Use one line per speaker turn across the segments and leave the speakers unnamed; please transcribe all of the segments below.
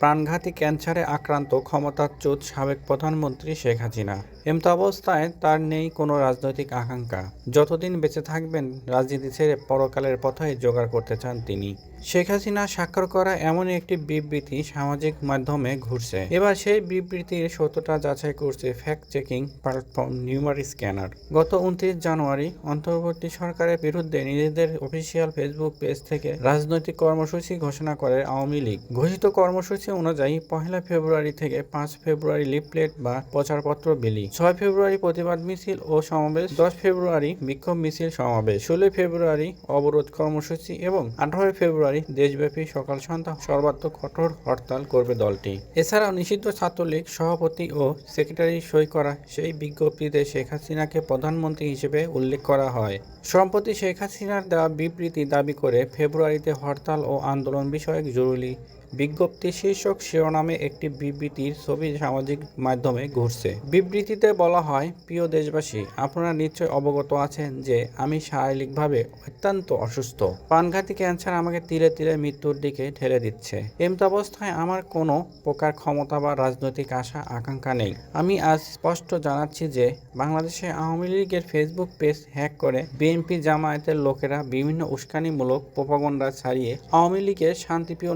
প্রাণঘাতী ক্যান্সারে আক্রান্ত ক্ষমতাচ্যুত সাবেক প্রধানমন্ত্রী শেখ হাসিনা। এমতাবস্থায় তার নেই কোনো রাজনৈতিক আকাঙ্ক্ষা। যতদিন বেঁচে থাকবেন, রাজনীতি ছেড়ে পরকালের পথে জোগাড় করতে চান তিনি। শেখ হাসিনা স্বাক্ষর করা এমনই একটি বিবৃতি সামাজিক মাধ্যমে ঘুরছে। এবার সেই বিবৃতির সত্যতা যাচাই করছে fact checking platform rumor scanner গত উনত্রিশ জানুয়ারি অন্তর্বর্তী সরকারের বিরুদ্ধে নিজেদের অফিসিয়াল ফেসবুক পেজ থেকে রাজনৈতিক কর্মসূচি ঘোষণা করে আওয়ামী লীগ। ঘোষিত কর্মসূচি অনুযায়ী পহেলা ফেব্রুয়ারি থেকে পাঁচ ফেব্রুয়ারি লিফলেট বা প্রচারপত্র বিলি, ছয় ফেব্রুয়ারি প্রতিবাদ মিছিল ও সমাবেশ, দশ ফেব্রুয়ারি বিক্ষোভ মিছিল সমাবেশ, ষোলোই ফেব্রুয়ারি অবরোধ কর্মসূচি এবং আঠারোই ফেব্রুয়ারি দেশব্যাপী সকাল সন্ধ্যা সর্বাত্মক কঠোর হরতাল করবে দলটি। এছাড়াও নিষিদ্ধ ছাত্রলীগ সভাপতি ও সেক্রেটারি সই করা সেই বিজ্ঞপ্তিতে শেখ হাসিনাকে প্রধানমন্ত্রী হিসেবে উল্লেখ করা হয়। সম্প্রতি শেখ হাসিনার দেওয়া বিবৃতি দাবি করে ফেব্রুয়ারিতে হরতাল ও আন্দোলন বিষয়ক জরুরি বিজ্ঞপ্তি শীর্ষক শিরোনামে একটি বিবৃতির ছবি সামাজিক মাধ্যমে ঘুরছে। বিবৃতিতে বলা হয়, প্রিয় দেশবাসী, আপনারা নিশ্চয় অবগত আছেন যে আমি শারীরিকভাবে অত্যন্ত অসুস্থ। প্রাণঘাতী ক্যান্সার আমাকে ধীরে ধীরে মৃত্যুর দিকে ঠেলে দিচ্ছে। এমতাবস্থায় আমার কোনো প্রকার ক্ষমতা বা রাজনৈতিক আশা, আকাঙ্ক্ষা নেই। আমি আজ স্পষ্ট জানাচ্ছি যে বাংলাদেশে আওয়ামী লীগের ফেসবুক পেজ হ্যাক করে বিএনপি জামায়াতের লোকেরা বিভিন্ন উস্কানিমূলক প্রপাগন্ডা ছাড়িয়ে আওয়ামী লীগের শান্তিপ্রিয়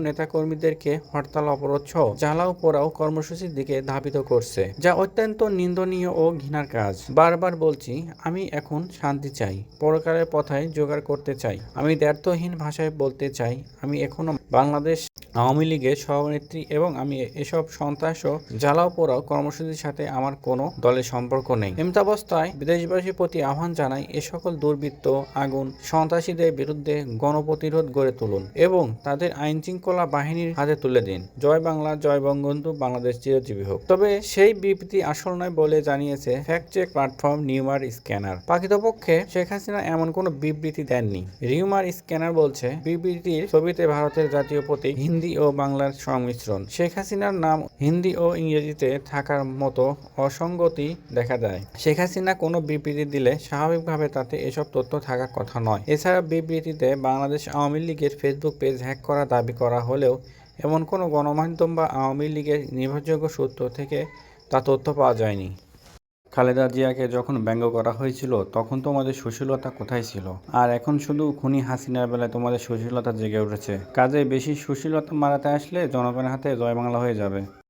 নেতাকর্মীদেরকে হরতাল, অবরোধ সহ জ্বালাও পোড়াও কর্মসূচির দিকে ধাবিত করছে, যা অত্যন্ত নিন্দনীয় ও ঘৃণার কাজ। বারবার বলছি, আমি এখন শান্তি চাই, পরকালের পথায় জোগাড় করতে চাই। আমি দ্ব্যর্থহীন ভাষায় বলতে চাই, আমি এখনও বাংলাদেশ আওয়ামী লীগের সভানেত্রী এবং আমি এসব সন্ত্রাস ও জ্বালাও পোড়াও কর্মসূচির সাথে আমার কোনো দলের সম্পর্ক নেই। এমতাবস্থায় বিদেশবাসীর প্রতি আহ্বান জানাই এ সকল দুর্বৃত্ত, আগুন, সন্ত্রাসীদের বিরুদ্ধে গণপ্রতিরোধ গড়ে তুলুন এবং তাদের আইন শৃঙ্খলা বাহিনীর হাতে তুলে দিন। জয় বাংলা, জয় বঙ্গবন্ধু, বাংলাদেশ চিরজীবী হোক। তবে সেই বিবৃতি আসল নয় বলে জানিয়েছে fact check platform rumor scanner. পাকিতপক্ষে Sheikh Hasina এমন কোনো বিবৃতি দেননি। রিউমার স্ক্যানার বলছে, বিবৃতির ছবিতে ভারতের জাতীয় প্রতীক হিন্দি ও বাংলার সংমিশ্রণ। শেখ হাসিনার নাম হিন্দি ও ইংরেজিতে থাকার মতো অসঙ্গতি দেখা যায় শেখ হাসিনা কোনো বিবৃতি দিলে স্বাভাবিকভাবে তাতে এসব তথ্য থাকার কথা নয়। এছাড়া বিবৃতিতে বাংলাদেশ আওয়ামী লীগের ফেসবুক পেজ হ্যাক করা দাবি করা হলেও এমন কোনো গণমাধ্যম বা আওয়ামী লীগের নির্ভরযোগ্য সূত্র থেকে তা তথ্য পাওয়া যায়নি। খালেদা জিয়াকে যখন ব্যঙ্গ করা হয়েছিল, তখন তোমাদের সুশীলতা কোথায় ছিল? আর এখন শুধু খুনি হাসিনার বেলায় তোমাদের সুশীলতা জেগে উঠেছে। কাজে বেশি সুশীলতা মারাতে আসলে জনগণের হাতে জয় বাংলা হয়ে যাবে।